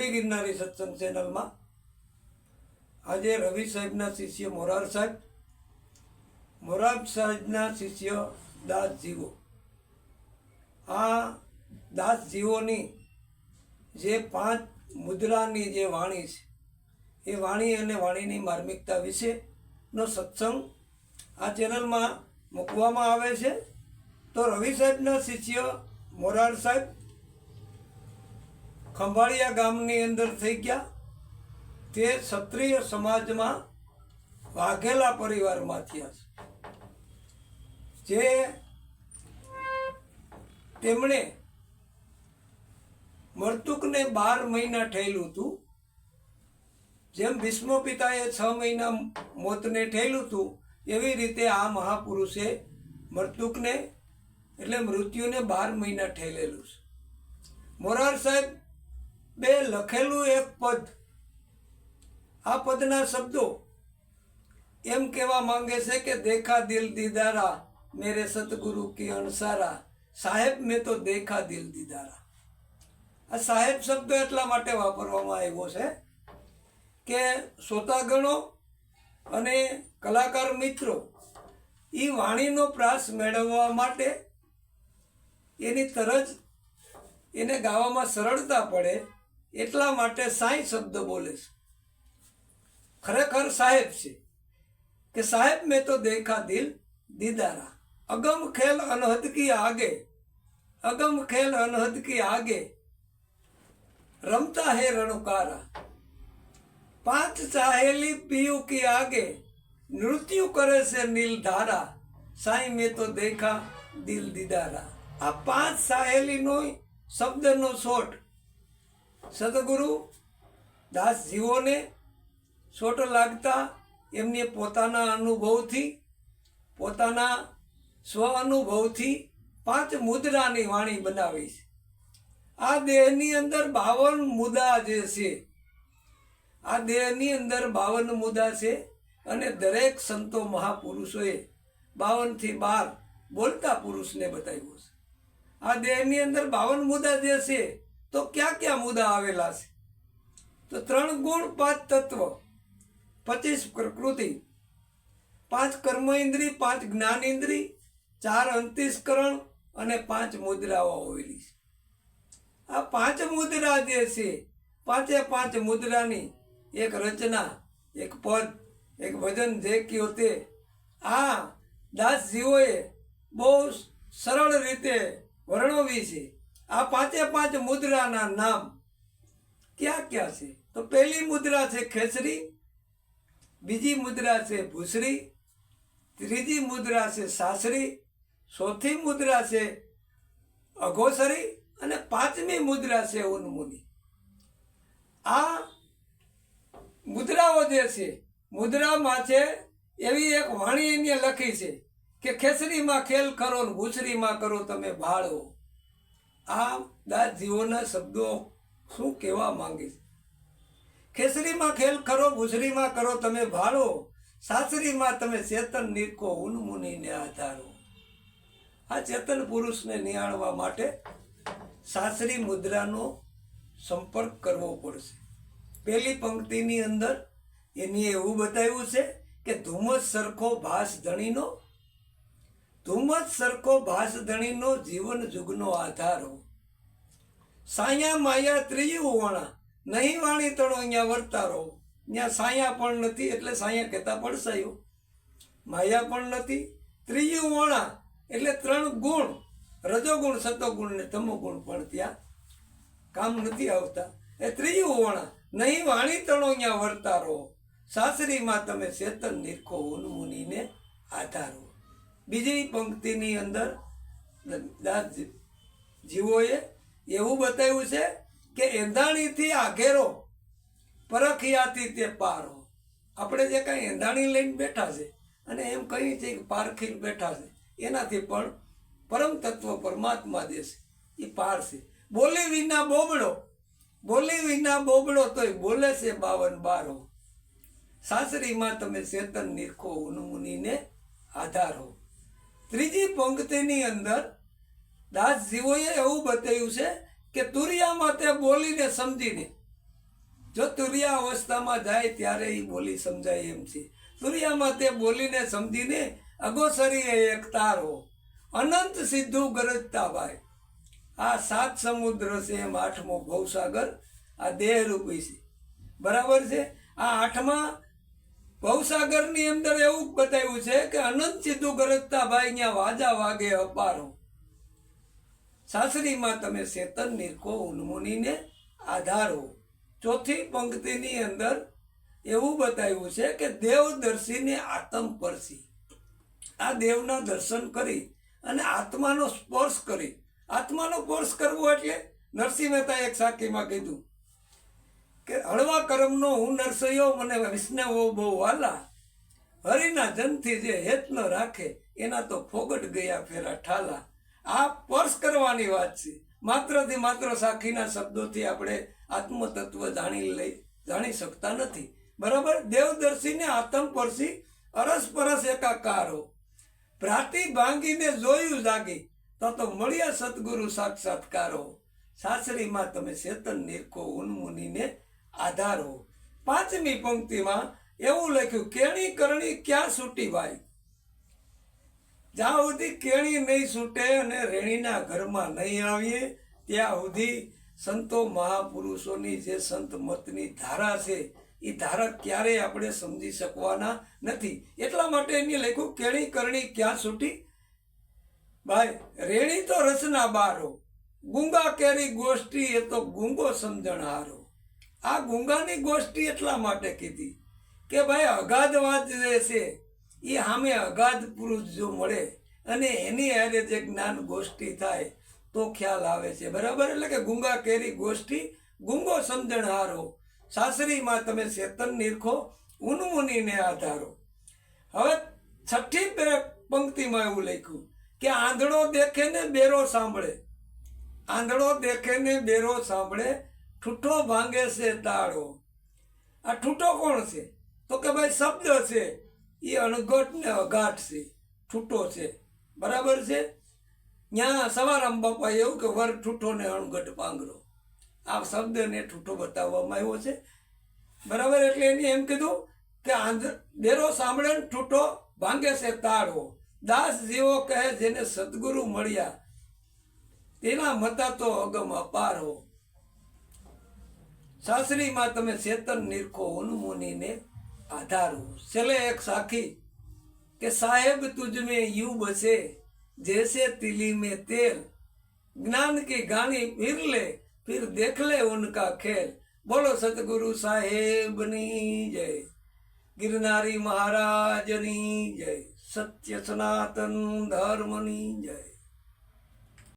મોરબી ગિરનારી સત્સંગ ચેનલમાં. આજે રવિ સાહેબના શિષ્ય મોરાર સાહેબ, મોરાર સાહેબના શિષ્ય દાસ જીવો. આ દાસ જીવોની જે પાંચ મુદ્રાની જે વાણી છે, એ વાણી અને વાણીની માર્મિકતા વિશેનો સત્સંગ આ ચેનલમાં મૂકવામાં આવે છે. તો રવિ સાહેબના શિષ્ય મોરાર સાહેબ ખંભાળિયા ગામની અંદર થઈ ગયા. તે ક્ષત્રિય સમાજમાં વાઘેલા પરિવારમાં થયા છે. જે તેમણે મરતુકને બાર મહિના ઠેલું હતું. જેમ ભીષ્મ પિતાએ છ મહિના મોતને ઠેલું હતું, એવી રીતે આ મહાપુરુષે મરતુકને એટલે મૃત્યુને બાર મહિના ઠેલેલું છે. મોરાર સાહેબ બે લખેલું એક પદ. આ પદના શબ્દો એમ કહેવા માંગે છે કે દેખા દિલ દીદારા, મેરે સતગુરુ કી અણસારા. સાહેબ, મેં તો દેખા દિલ દીદારા. આ સાહેબ શબ્દ એટલા માટે વાપરવામાં આવ્યો છે કે શ્રોતાગણો અને કલાકાર મિત્રો એ વાણીનો પ્રાસ મેળવવા માટે એની તરજ એને ગાવામાં સરળતા પડે એટલા માટે સાંઈ શબ્દ બોલે છે. ખરેખર સાહેબ છે કે સાહેબ મેં તો દેખા દિલ દીદારા. અગમ ખેલ અનહદ કી આગે, અગમ ખેલ અનહદ કી આગે. રમતા હે રણુકારા. પાંચ ચાહેલી પીયુ કી આગે, નૃત્યુ કરે છે નીલ ધારા. સાંઈ મેં તો દેખા દિલ દીદારા. આ પાંચ સાહેલીનો શબ્દનો શોટ સદગુરુ દાસજીઓને જીવોને લાગતા એમને પોતાના અનુભવથી, પોતાના સ્વ અનુભવથી પાંચ મુદ્રાની વાણી બનાવી છે. આ દેહની અંદર બાવન મુદ્દા જે છે, આ દેહની અંદર બાવન મુદ્દા છે અને દરેક સંતો મહાપુરુષોએ બાવનથી બાર બોલતા પુરુષને બતાવ્યું છે. આ દેહની અંદર બાવન મુદ્દા જે છે તો ક્યાં ક્યાં મુદ્દા આવેલા છે? તો ત્રણ ગુણ, પાંચ તત્વ, પચીસ પ્રકૃતિ, પાંચ કર્મ ઇન્દ્રિય પાંચ જ્ઞાન ઇન્દ્રિય ચાર અંતિસ્કરણ અને પાંચ મુદ્રાઓ આવેલી છે. આ પાંચ મુદ્રા જે છે, પાંચે પાંચ મુદ્રાની એક રચના, એક પદ, એક ભજન જે કયો તે, આ દાસજીઓએ બહુ સરળ રીતે વર્ણવી છે. આ પાંચે પાંચ મુદ્રાના નામ ક્યાં ક્યાં છે? તો પહેલી મુદ્રા છે ખેસરી, બીજી મુદ્રા છે ભૂસરી, ત્રીજી મુદ્રા છે સાસરી, ચોથી મુદ્રા છે અઘોસરી અને પાંચમી મુદ્રા છે ઉન્મુની. આ મુદ્રાઓ જે છે, મુદ્રામાં છે એવી એક વાણી એને લખી છે કે ખેસરીમાં ખેલ કરો ભૂસરીમાં કરો તમે ભાળો આ દાસજીઓના શબ્દો શું કહેવા માંગે છે ખેસરીમાં ખેલ કરો ભૂસરીમાં કરો, તમે ભાળો સાસરીમાં તમે ચેતન નિરકો, ઉનમુનિને આધારો. આ ચેતન પુરુષને નિહાળવા માટે સાસરી મુદ્રાનો સંપર્ક કરવો પડશે. પહેલી પંક્તિની અંદર એની એવું બતાવ્યું છે કે ધુમ્મસ સરખો ભાસ ધણીનો ધુમ્મસ સરખો ભાસધણીનો જીવન જુગનો આધારો સાયા માયા ત્રીયું વણા નહીં વાણી તણો અહીંયા વર્તારો ત્યાં સાયા પણ નથી એટલે સાયા કહેતા પડસાયો. માયા પણ નથી. ત્રીયું વણા એટલે ત્રણ ગુણ. રજોગુણ, સતોગુણ ને તમોગુણ પણ ત્યાં કામ નથી આવતા. એ ત્રીજું વણા નહીં વાણી તણો અહીંયા વર્તારો સાસરીમાં તમે ચેતન નિરખો ઉન્મુનિને આધારો બીજી પંક્તિની અંદર જીવોએ એવું બતાવ્યું છે કે એંધાણીથી આઘેરો પરખિયાથી તે પારો. આપણે જે કાંઈ એંધાણી લઈને બેઠા છે અને એમ કહીએ છીએ કે પારખી બેઠા છે, એનાથી પણ પરમ તત્વ પરમાત્મા દેશે એ પાર છે. બોલી વિના બોબડો, બોલી વિના બોબડો તોય બોલે છે બાવન બારો. સાસરીમાં તમે ચેતન નિરખો આધાર આધારો ત્રીજી પંક્તિની અંદર દાસજીઓએ એવું બતાવ્યું છે કે તુરિયામાં તે બોલીને સમજીને, જો તુરિયા અવસ્થામાં જાય ત્યારે એ બોલી સમજાય એમ છે. તુરિયામાં તે બોલીને સમજીને અગોસરી એક તારો, અનંત સિદ્ધુ ગરજતા ભાઈ આ સાત સમુદ્ર છે એમ આઠમો ભવસાગર, આ દેહરૂપી છે. બરાબર છે? આ આઠમા ભવસાગરની અંદર એવું બતાવ્યું છે કે અનંત સિદ્ધુ ગરજતા ભાઈ ત્યાં વાજા વાગે અપારો. સાસરીમાં તમે ચેતન નિરખો ઉન્મુનિને આધારો. ચોથી પંક્તિની અંદર એવું બતાવ્યું છે કે દેવદર્શીને આત્મ પરસી. આ દેવના દર્શન કરી અને આત્માનો સ્પર્શ કરી. આત્માનો સ્પર્શ કરવો એટલે નરસિંહ મહેતા એક સાકીમાં કીધું કે હળવા કર્મનો હું નરસયો મને વિષ્ણવો બહુ વાલા. હરિના જનથી જે હેતનો રાખે, એના તો ફોગટ ગયા ફેરા ઠાલા. આ સ્પર્શ કરવાની વાત છે. માત્રથી માત્ર સાખીના શબ્દોથી આપણે આત્મતત્વ જાણી લઈ, જાણી શકતા નથી. બરાબર? દેવદર્શીને આત્મ પરસી અરસ પરસ એકાકારો. ભ્રાતી ભાંગીને જોયું જાગી, તો તો મળ્યા સદગુરુ સાક્ષાત્કારો. સાસરીમાં તમે ચેતન નિરખો ઉન્મુનિને આધારો. પાંચમી પંક્તિમાં એવું લખ્યું, કેણી કરણી ક્યાં છૂટી ભાઈ જ્યાં સુધી કેણી નહીં છૂટે અને રેણીના ઘરમાં નહીં આવીએ, ત્યાં સુધી સંતો મહાપુરુષોની જે સંત મતની ધારા છે એ ધારા ક્યારેય આપણે સમજી શકવાના નથી. એટલા માટે એને લખ્યું, કેણી કરણી ક્યાં છૂટી? ભાઈ રેણી તો રચના બારો, ગુંગા કેરી ગોષ્ઠી એ તો ગુંગો સમજણહારો આ ગુંગાની ગોષ્ઠી એટલા માટે કીધી કે ભાઈ અગાધવાદ જે છે, એ સામે અગાધ પુરુષ જો મળે અને એની હારે જે જ્ઞાન ગોષ્ઠી થાય તો ખ્યાલ આવે છે. બરાબર? એટલે કે ગુંગા કેરી ગોષ્ઠી, ગુંગો સમજણહારો. સાસરીમાં તમે ચેતન નિરખો, ઉનમુનીને આધારો. હવે છઠ્ઠી પંક્તિમાં એવું લખ્યું કે આંધળો દેખે ને બેરો સાંભળે. આંધળો દેખે ને બેરો સાંભળે ઠૂઠો ભાંગે છે તાળો આ ઠૂઠો કોણ છે? તો કે ભાઈ શબ્દ છે. એ અણઘટ ને અઘાટ છે. ઠૂઠો છે. બરાબર છે? ત્યાં સવારામ બાપા એવું કે વર ઠૂઠો ને અણઘટ પાંગરો આ શબ્દને ઠૂઠો બતાવવામાં આવ્યો છે. બરાબર એટલે એને એમ કીધું કે આંધ્ર ડેરો સાંભળે ને ઠૂઠો ભાંગે છે તાળો. દાસ જેવો કહે જેને સદગુરુ મળ્યા. તેના મતા તો અગમ અપારો. સાસરીમાં તમે ચેતન નિરખો હનુમુનિને આધારો. છેલ્લે એક સાખી કે, સાહેબ, તુજમે યુ બસે, જૈસે તિલી મેં તેલ જ્ઞાન કી ગાણી ફિર લે, ફિર દેખ લે ઉનકા ખેલ બોલો સતગુરુ સાહેબની જય. ગિરનારી મહારાજની જય. સત્ય સનાતન ધર્મની જય.